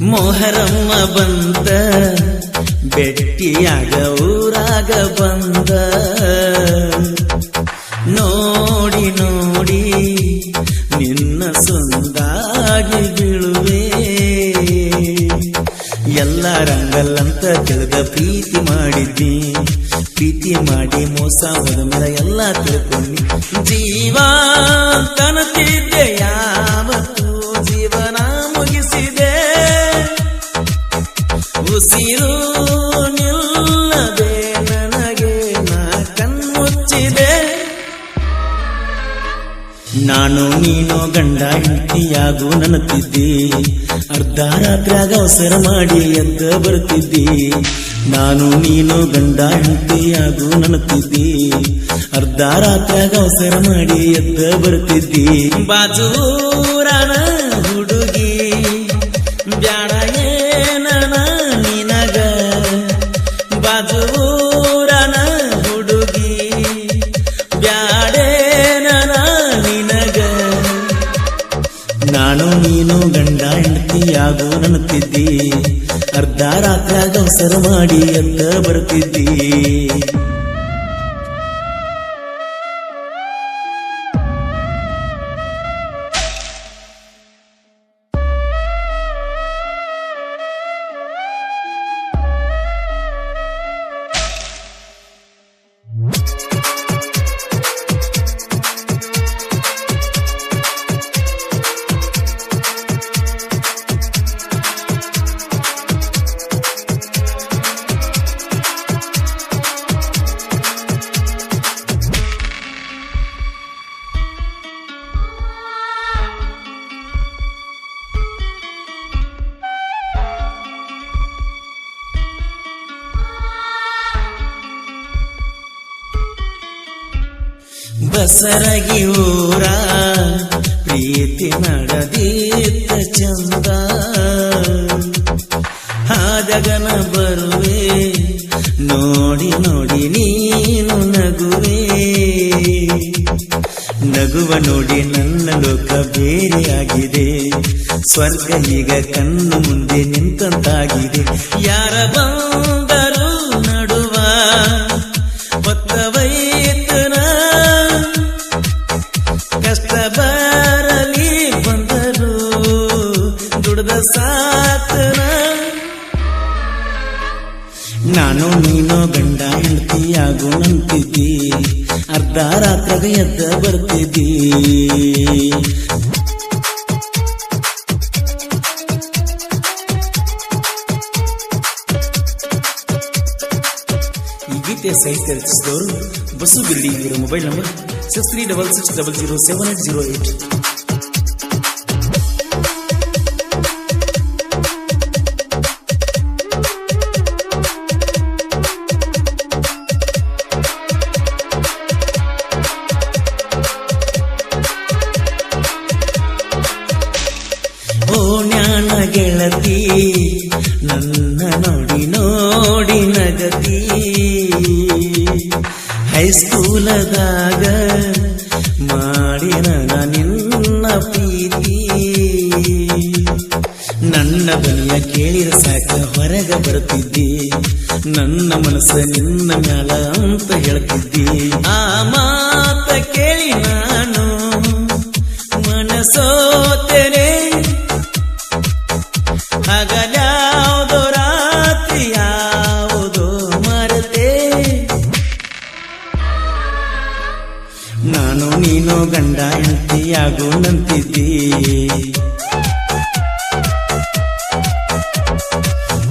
ಮೊಹರಮ್ಮ ಬಂದ, ಬೆಟ್ಟಿಯಾಗ ಊರಾಗ ಬಂದ. ನೋಡಿ ನೋಡಿ, ನಿನ್ನ ಸುಂದಾಗಿ ಬೀಳುವೆ. ಎಲ್ಲ ರಂಗಲ್ಲಂತ ತಿಳಿದ ಪ್ರೀತಿ ಮಾಡಿದ್ದಿ ಪ್ರೀತಿ ಮಾಡಿ ಮೋಸ ಹೋದ ಎಲ್ಲ ತಿಳ್ಕೊಂಡಿ ಜೀವ ತನತಿದ್ದೆ ನಾನು, ನೀನು ಗಂಡ ಹೆಂಡತಿಯಾಗು ನನತಿದ್ದಿ ಅರ್ಧ ರಾತ್ರಿಯಾಗ ಅವಸರ ಮಾಡಿ ಎದ್ದ ಬರ್ತಿದ್ದಿ. ನಾನು, ನೀನು ಗಂಡ ಹೆಂಡತಿಯಾಗು ನನತಿದ್ದಿ ಅರ್ಧ ರಾತ್ರಿಯಾಗ ಅವಸರ ಮಾಡಿ ಎದ್ದ ಬರ್ತಿದ್ದಿ. ಬಾಜೂರನ ಅವಸರ ಮಾಡಿ ಅಂತ ಬರ್ತಿದ್ದಿ. ಬಸರಗಿ ಊರ, ಪ್ರೀತಿ ನಡೆದಿತ್ತ ಚಂದ. ಹಾದಗನ ಬರುವೆ, ನೋಡಿ ನೋಡಿ ನೀನು ನಗುವೆ. ನಗುವ ನೋಡಿ ನನ್ನ ಲೋಕ ಬೇರೆಯಾಗಿದೆ. ಸ್ವರ್ಗ ಈಗ ಕಣ್ಣು ಮುಂದೆ ನಿಂತಂತಾಗಿದೆ. ಯಾರ ಬಂದರು ನಾನು ನೀನು ಗಂಡ ಹೆಂಡತಿಯಾಗು ನಂತಿದ್ದಿ ಅರ್ಧ ರಾತ್ರಿಗೆ ಎದ್ದ ಬರ್ತಿದ್ದಿ. ಈ ಗೀತೆ ಸಾಹಿತ್ಯ ರಚಿಸಿದವರು ಬಸು ಬಿರ್ಡಿ ಇವರ mobile number six three double six double zero seven eight zero eight ಗೆಳತಿ ನನ್ನ ನೋಡಿ ನೋಡಿ ನಗತಿ. ಹೈಸ್ಕೂಲದಾಗ ಮಾಡಿನ ನಿನ್ನ ಪ್ರೀತಿ. ನನ್ನ ಬನಿಯ ಕೇಳಿರ ಸಾಕ ಹೊರಗ ಬರುತ್ತಿದ್ದಿ. ನನ್ನ ಮನಸ್ಸ ನಿನ್ನ ಮ್ಯಾಲ ಅಂತ ಹೇಳ್ತಿದ್ದಿ. ಆ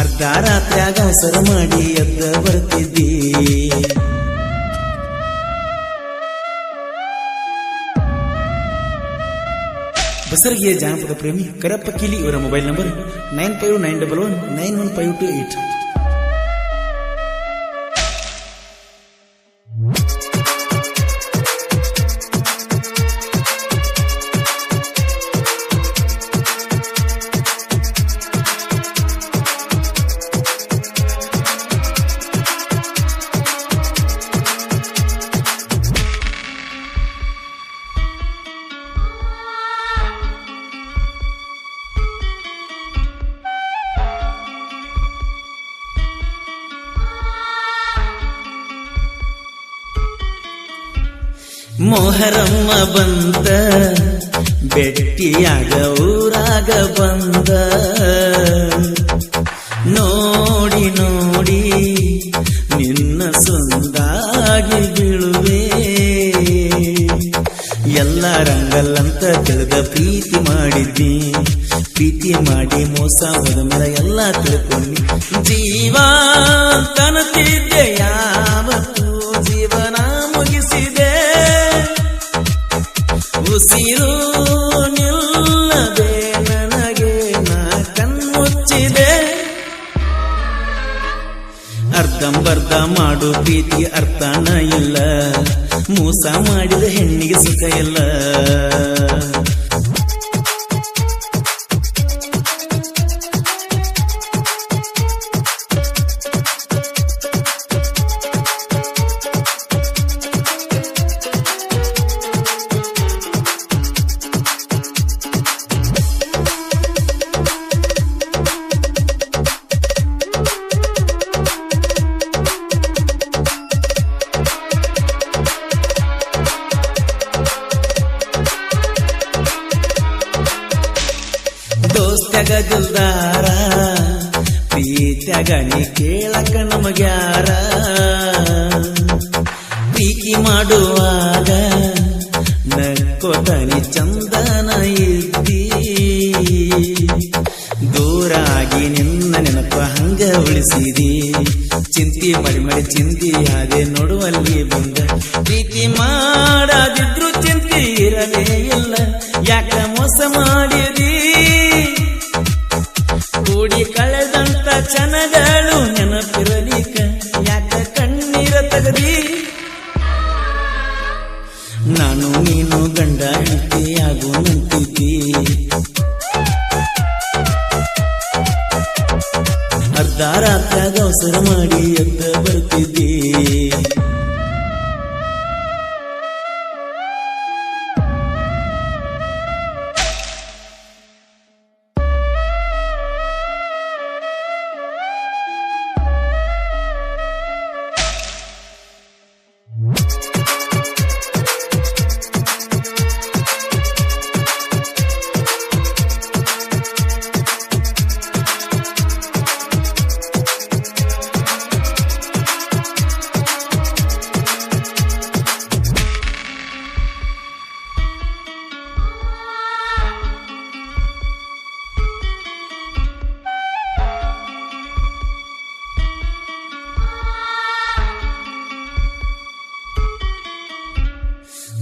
ಅರ್ಧ ರಾತ್ರಿಯಾಗ ಸರ ಮಾಡಿ ಎದ್ದ ಬರ್ತಿದ್ದಿ. ಬಸರಗಿಯ ಜಾನಪದ ಪ್ರೇಮಿ ಕರಪ್ಪ ಕಿಲಿ ಇವರ mobile number nine five nine double one nine one five two eight. ಮೊಹರಮ್ಮ ಬಂದ ಬೆಟ್ಟಿಯಾಗ ಊರಾಗ ಬಂದ. ಮಾಡು ಪ್ರೀತಿ ಅರ್ಥನ ಇಲ್ಲ. ಮೋಸ ಮಾಡಿದ ಹೆಣ್ಣಿಗೆ ಸುಖ ಇಲ್ಲ. ನೀ ಕೇಳಕ ನಮಗ್ಯಾರ ಪ್ರೀತಿ ಮಾಡುವಾಗ ನಕ್ಕೋತನಿ ಚಂದನ ಇದ್ದಿ. ದೂರಾಗಿ ನಿನ್ನ ನೆನಪ ಹಂಗ ಉಳಿಸಿದಿ. ಚಿಂತಿ ಮಾಡಿ ಮಾಡಿ ಚಿಂತಿ ಅದೇ ನೋಡುವಲ್ಲಿ ಬಂದ. ಪ್ರೀತಿ ಮಾಡದಿದ್ರು ಚಿಂತೆ ಕಳೆದಂತ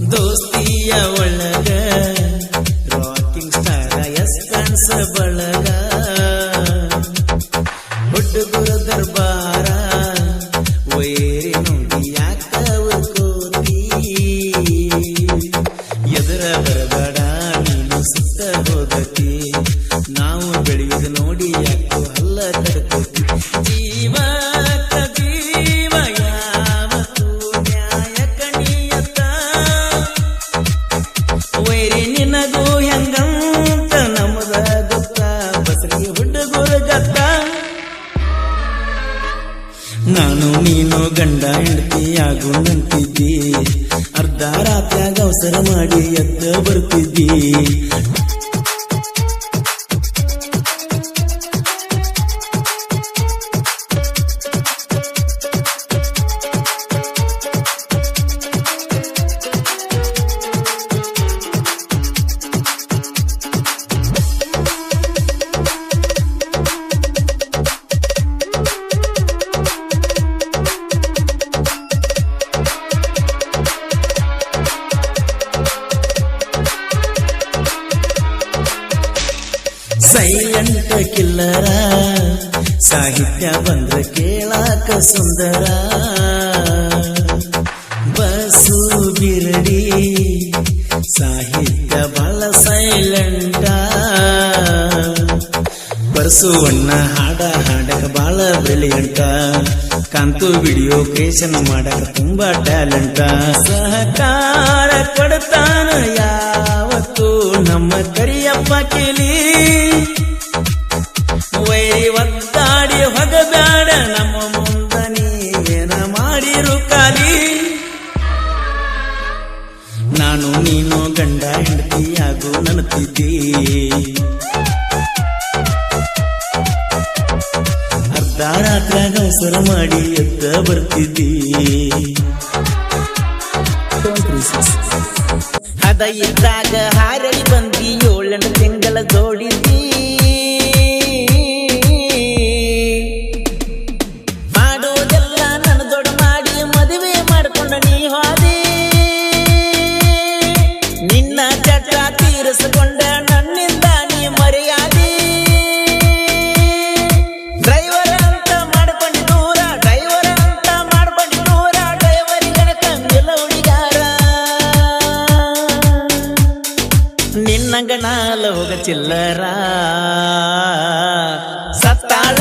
ದೋಸ್ತಿಯ ಒಳಗ ರಾಕಿಂಗ್ ಸ್ಟಾರ ಎಸ್ ಕನ್ಸ ನಾನು ನೀನು ಗಂಡ ಹೆಂಡತಿಯಾಗು ನಂತಿದ್ದಿ. ಅರ್ಧ ರಾತ್ರಿಯಾಗ ಅವಸರ ಮಾಡಿ ಎದ್ದ ಬರ್ತಿದ್ದಿ ಸೈಲೆಂಟ್ ಕಿಲ್ಲರ? ಸಾಹಿತ್ಯ ಬಂದ್ರ ಕೇಳಾಕ ಸುಂದರ. ಬಸು ಬಿರಡಿ, ಸಾಹಿತ್ಯ ಬಹಳ ಸೈಲೆಂಟ ಬರಸುವಣ್ಣ ಹಾಡ ಹಾಡಕ ಬಾಳ ಬ್ರಿಲಿಯಂಟ ಕಾಂತು ವಿಡಿಯೋ ಕ್ರಿಯೇಷನ್ ಮಾಡಕ ತುಂಬಾ ಟ್ಯಾಲೆಂಟ. ಸಹಕಾರ ಕೊಡ್ತಾನ ಯಾವತ್ತು ನಮ್ಮ ಕರಿಯಪ್ಪ ಕೇಳಿ. ವೈವತ್ತಾಡಿ ಒತ್ತಾಡಿ ನಮ್ಮ ಮುಂದ ಏನ ಮಾಡಿರು ಕಾಲಿ ನಾನು ನೀನು ಗಂಡ ಹೆಂಡತಿಯಾಗೂ ನನ್ನ ತಿದ್ದೀ ಅರ್ಧರಾತ್ರಾಗ ಅವಸರ ಮಾಡಿ ಎತ್ತ ಬರ್ತಿದ್ದಿ. ಅದ ಇದ್ದಾಗ ಹಾರಳಿ ಬಂದಿ ಏಳನ ತಿಂಗಳ ಜೋಡಿಸಿ ನಿನ್ನಂಗನಾಲ ಹೋಗ ಚಿಲ್ಲರ ಸತ್ತಾಳ.